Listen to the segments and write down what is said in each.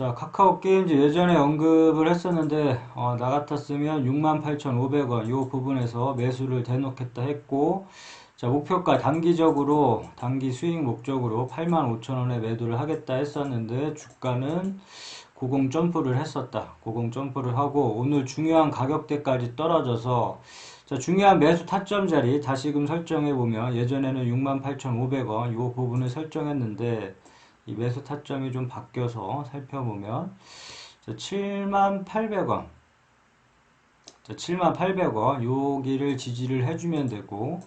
자, 카카오 게임즈 예전에 언급을 했었는데, 어, 나 같았으면 68,500원, 요 부분에서 매수를 대놓겠다 했고, 자, 목표가 단기적으로, 단기 수익 목적으로 85,000원에 매도를 하겠다 했었는데, 주가는 고공 점프를 했었다. 고공 점프를 하고, 오늘 중요한 가격대까지 떨어져서, 자, 중요한 매수 타점 자리 다시금 설정해 보면, 예전에는 68,500원, 요 부분을 설정했는데, 이 매수 타점이 좀 바뀌어서 살펴보면 78,800원. 자, 78,800원 여기를 지지를 해주면 되고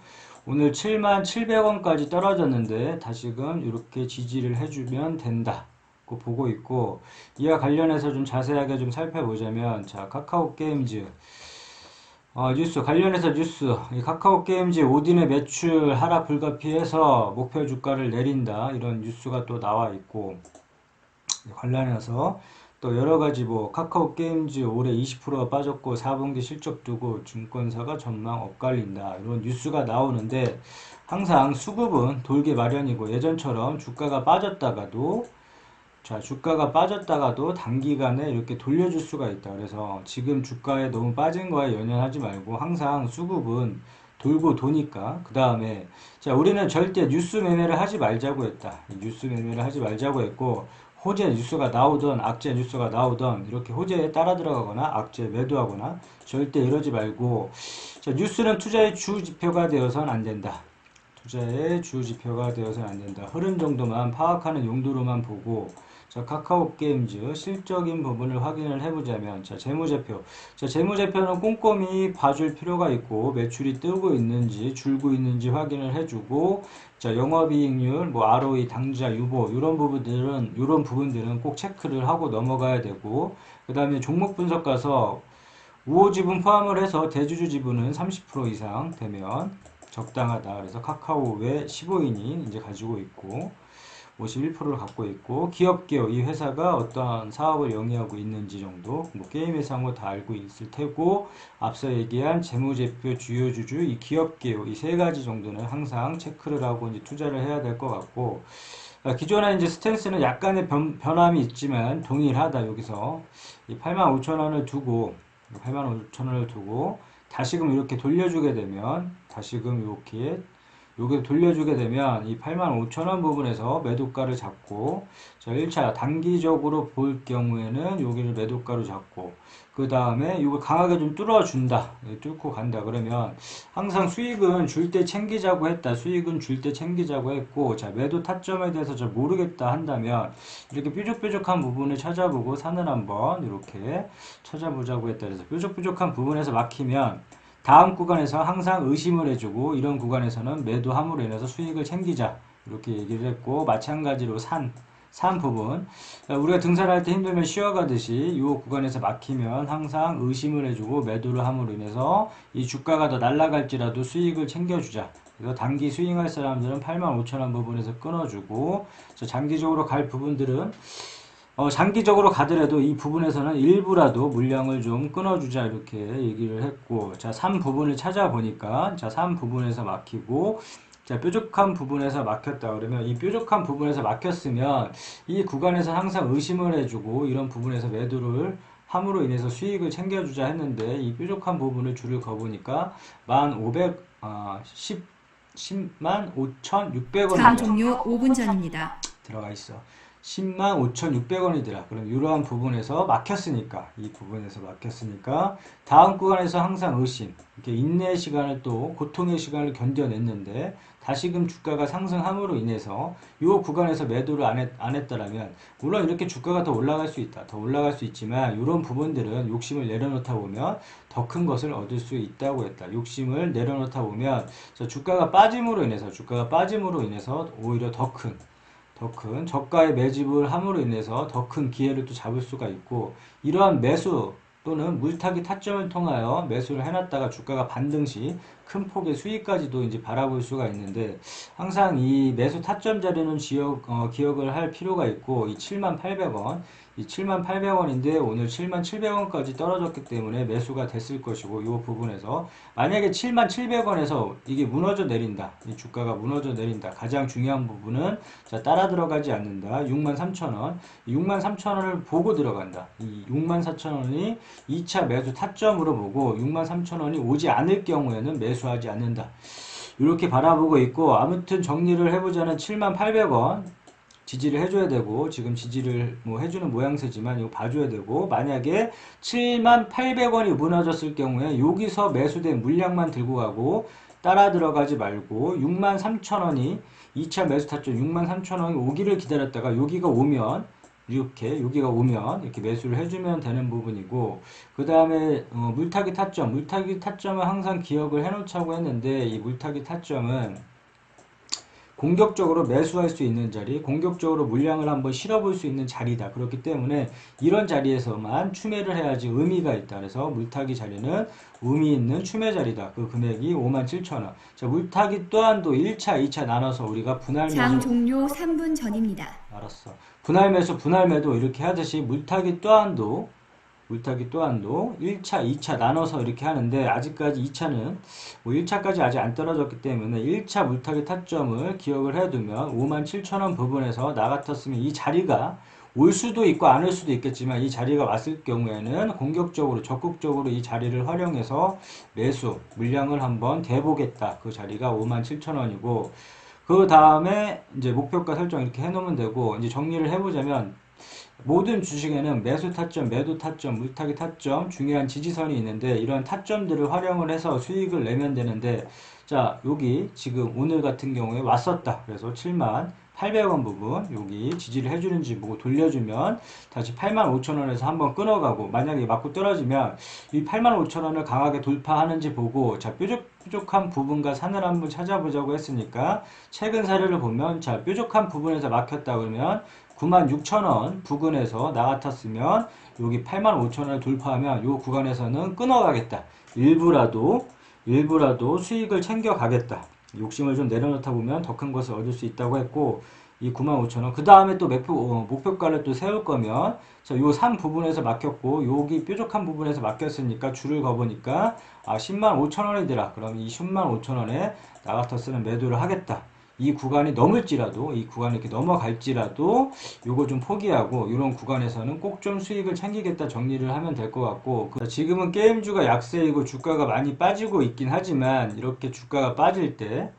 오늘 77,700원까지 떨어졌는데 다시금 이렇게 지지를 해주면 된다. 고 보고 있고 이와 관련해서 좀 자세하게 좀 살펴보자면 자 카카오 게임즈 어, 뉴스 관련해서 뉴스. 이 카카오 게임즈 오딘의 매출 하락 불가피해서 목표 주가를 내린다. 이런 뉴스가 또 나와 있고 관련해서 또 여러 가지 뭐 카카오 게임즈 올해 20%가 빠졌고 4분기 실적 두고 증권사가 전망 엇갈린다. 이런 뉴스가 나오는데 항상 수급은 돌기 마련이고 예전처럼 주가가 빠졌다가도 자, 주가가 빠졌다가도 단기간에 이렇게 돌려줄 수가 있다. 그래서 지금 주가에 너무 빠진 거에 연연하지 말고 항상 수급은 돌고 도니까 그 다음에 자 우리는 절대 뉴스 매매를 하지 말자고 했다. 뉴스 매매를 하지 말자고 했고 호재 뉴스가 나오던 악재 뉴스가 나오던 이렇게 호재에 따라 들어가거나 악재 매도하거나 절대 이러지 말고 자 뉴스는 투자의 주 지표가 되어서는 안 된다. 투자의 주 지표가 되어서는 안 된다. 흐름 정도만 파악하는 용도로만 보고 자, 카카오 게임즈 실적인 부분을 확인을 해보자면 자, 재무제표. 자, 재무제표는 꼼꼼히 봐줄 필요가 있고 매출이 뜨고 있는지 줄고 있는지 확인을 해주고 자, 영업이익률, 뭐 ROE, 당좌, 유보 이런 부분들은 이런 부분들은 꼭 체크를 하고 넘어가야 되고 그 다음에 종목 분석 가서 우호 지분 포함을 해서 대주주 지분은 30% 이상 되면 적당하다. 그래서 카카오 외 15인이 이제 가지고 있고 51%를 갖고 있고 기업 개요 이 회사가 어떠한 사업을 영위하고 있는지 정도 뭐 게임 회사 뭐다 알고 있을 테고 앞서 얘기한 재무제표 주요 주주 이 기업 개요 이 세 가지 정도는 항상 체크를 하고 이제 투자를 해야 될 것 같고 아, 기존의 이제 스탠스는 약간의 변, 변함이 있지만 동일하다 여기서. 이 85,000원을 두고 85,000원을 두고 다시금 이렇게 돌려주게 되면 다시금 이렇게 요게 돌려주게 되면 이 85,000원 부분에서 매도가를 잡고 자 1차 단기적으로 볼 경우에는 여기를 매도가로 잡고 그 다음에 이걸 강하게 좀 뚫어준다 예, 뚫고 간다. 그러면 항상 수익은 줄 때 챙기자고 했다 수익은 줄 때 챙기자고 했고 자 매도 타점에 대해서 잘 모르겠다 한다면 이렇게 뾰족뾰족한 부분을 찾아보고 산을 한번 이렇게 찾아보자고 했다. 그래서 뾰족뾰족한 부분에서 막히면 다음 구간에서 항상 의심을 해주고 이런 구간에서는 매도함으로 인해서 수익을 챙기자. 이렇게 얘기를 했고 마찬가지로 산, 산 부분. 우리가 등산할 때 힘들면 쉬어가듯이 이 구간에서 막히면 항상 의심을 해주고 매도를 함으로 인해서 이 주가가 더 날아갈지라도 수익을 챙겨주자. 그래서 단기 스윙할 사람들은 85,000원 부분에서 끊어주고 장기적으로 갈 부분들은 어, 장기적으로 가더라도 이 부분에서는 일부라도 물량을 좀 끊어주자 이렇게 얘기를 했고 자 3 부분을 찾아보니까 자3 부분에서 막히고 자 뾰족한 부분에서 막혔다 그러면 이 뾰족한 부분에서 막혔으면 이 구간에서 항상 의심을 해주고 이런 부분에서 매도를 함으로 인해서 수익을 챙겨주자 했는데 이 뾰족한 부분을 줄을 거보니까 1500 어, 10 10만 5,600원 다음 종료 5분 전입니다. 들어가 있어. 10만 5,600원이더라. 그럼 이러한 부분에서 막혔으니까 이 부분에서 막혔으니까 다음 구간에서 항상 의심 이렇게 인내 시간을 또 고통의 시간을 견뎌냈는데 다시금 주가가 상승함으로 인해서 이 구간에서 매도를 안, 했, 안 했다라면 물론 이렇게 주가가 더 올라갈 수 있다. 더 올라갈 수 있지만 이런 부분들은 욕심을 내려놓다 보면 더 큰 것을 얻을 수 있다고 했다. 욕심을 내려놓다 보면 주가가 빠짐으로 인해서 주가가 빠짐으로 인해서 오히려 더큰 더 큰 저가의 매집을 함으로 인해서 더 큰 기회를 또 잡을 수가 있고 이러한 매수 또는 물타기 타점을 통하여 매수를 해놨다가 주가가 반등 시큰 폭의 수익까지도 이제 바라볼 수가 있는데 항상 이 매수 타점 자리는 지역, 어, 기억을 할 필요가 있고 이 78,800원 이 78,800원인데 오늘 77,700원까지 떨어졌기 때문에 매수가 됐을 것이고 이 부분에서 만약에 77,700원에서 이게 무너져 내린다 이 주가가 무너져 내린다 가장 중요한 부분은 자 따라 들어가지 않는다. 63,000원 63,000원을 보고 들어간다. 이 64,000원이 2차 매수 타점으로 보고 63,000원이 오지 않을 경우에는 매수 하지 않는다. 이렇게 바라보고 있고 아무튼 정리를 해보자는 78,800원 지지를 해줘야 되고 지금 지지를 뭐 해주는 모양새지만 이거 봐줘야 되고 만약에 78,800원이 무너졌을 경우에 여기서 매수된 물량만 들고 가고 따라 들어가지 말고 63,000원이 2차 매수 타점 63,000원이 오기를 기다렸다가 여기가 오면 이렇게 여기가 오면 이렇게 매수를 해주면 되는 부분이고 그 다음에 어, 물타기 타점 물타기 타점은 항상 기억을 해놓자고 했는데 이 물타기 타점은 공격적으로 매수할 수 있는 자리, 공격적으로 물량을 한번 실어볼 수 있는 자리다. 그렇기 때문에 이런 자리에서만 추매를 해야지 의미가 있다. 그래서 물타기 자리는 의미 있는 추매 자리다. 그 금액이 57,000원. 자, 물타기 또한도 1차, 2차 나눠서 우리가 분할 장 종료 3분 전입니다. 알았어. 분할 매수, 분할 매도 이렇게 하듯이 물타기 또한도 물타기 또한도 1차, 2차 나눠서 이렇게 하는데 아직까지 2차는 뭐 1차까지 아직 안 떨어졌기 때문에 1차 물타기 타점을 기억을 해두면 57,000원 부분에서 나 같았으면 이 자리가 올 수도 있고 안 올 수도 있겠지만 이 자리가 왔을 경우에는 공격적으로 적극적으로 이 자리를 활용해서 매수 물량을 한번 대보겠다. 그 자리가 57,000원이고 그 다음에 이제 목표가 설정 이렇게 해놓으면 되고 이제 정리를 해보자면 모든 주식에는 매수 타점, 매도 타점, 물타기 타점 중요한 지지선이 있는데 이런 타점들을 활용을 해서 수익을 내면 되는데 자 여기 지금 오늘 같은 경우에 왔었다. 그래서 7만 800원 부분 여기 지지를 해주는지 보고 돌려주면 다시 8만 5천원에서 한번 끊어가고 만약에 맞고 떨어지면 이 8만 5천원을 강하게 돌파하는지 보고 자 뾰족, 뾰족한 부분과 산을 한번 찾아보자고 했으니까 최근 사례를 보면 자 뾰족한 부분에서 막혔다 그러면 96,000원 부근에서 나 같았으면 여기 85,000원을 돌파하면 이 구간에서는 끊어가겠다. 일부라도 일부라도 수익을 챙겨 가겠다. 욕심을 좀 내려놓다 보면 더 큰 것을 얻을 수 있다고 했고 이 95,000원. 그 다음에 또 목표, 어, 목표가를 또 세울 거면 자, 요3 부분에서 막혔고 여기 뾰족한 부분에서 막혔으니까 줄을 거보니까 아 10만 5천원이더라. 그럼 이 10만 5천원에 나 같았으면 매도를 하겠다 이 구간이 넘을지라도 이 구간이 이렇게 넘어갈지라도 요거 좀 포기하고 이런 구간에서는 꼭 좀 수익을 챙기겠다 정리를 하면 될 것 같고 그- 지금은 게임주가 약세이고 주가가 많이 빠지고 있긴 하지만 이렇게 주가가 빠질 때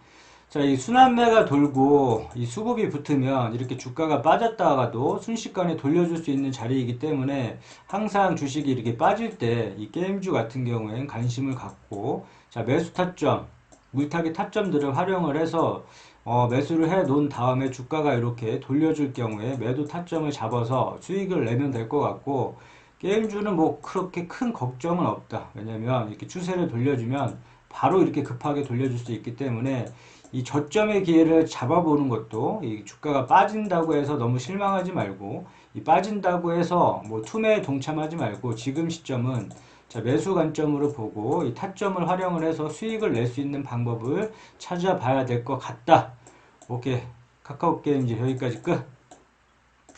자, 이 순환매가 돌고 이 수급이 붙으면 이렇게 주가가 빠졌다가도 순식간에 돌려줄 수 있는 자리이기 때문에 항상 주식이 이렇게 빠질 때 이 게임주 같은 경우에는 관심을 갖고 자, 매수 타점, 물타기 타점들을 활용을 해서 어, 매수를 해 놓은 다음에 주가가 이렇게 돌려줄 경우에 매도 타점을 잡아서 수익을 내면 될 것 같고 게임주는 뭐 그렇게 큰 걱정은 없다. 왜냐면 이렇게 추세를 돌려주면 바로 이렇게 급하게 돌려줄 수 있기 때문에 이 저점의 기회를 잡아보는 것도 이 주가가 빠진다고 해서 너무 실망하지 말고 이 빠진다고 해서 뭐 투매에 동참하지 말고 지금 시점은 자 매수 관점으로 보고 이 타점을 활용을 해서 수익을 낼 수 있는 방법을 찾아봐야 될 것 같다. 오케이 카카오 게임 이제 여기까지 끝.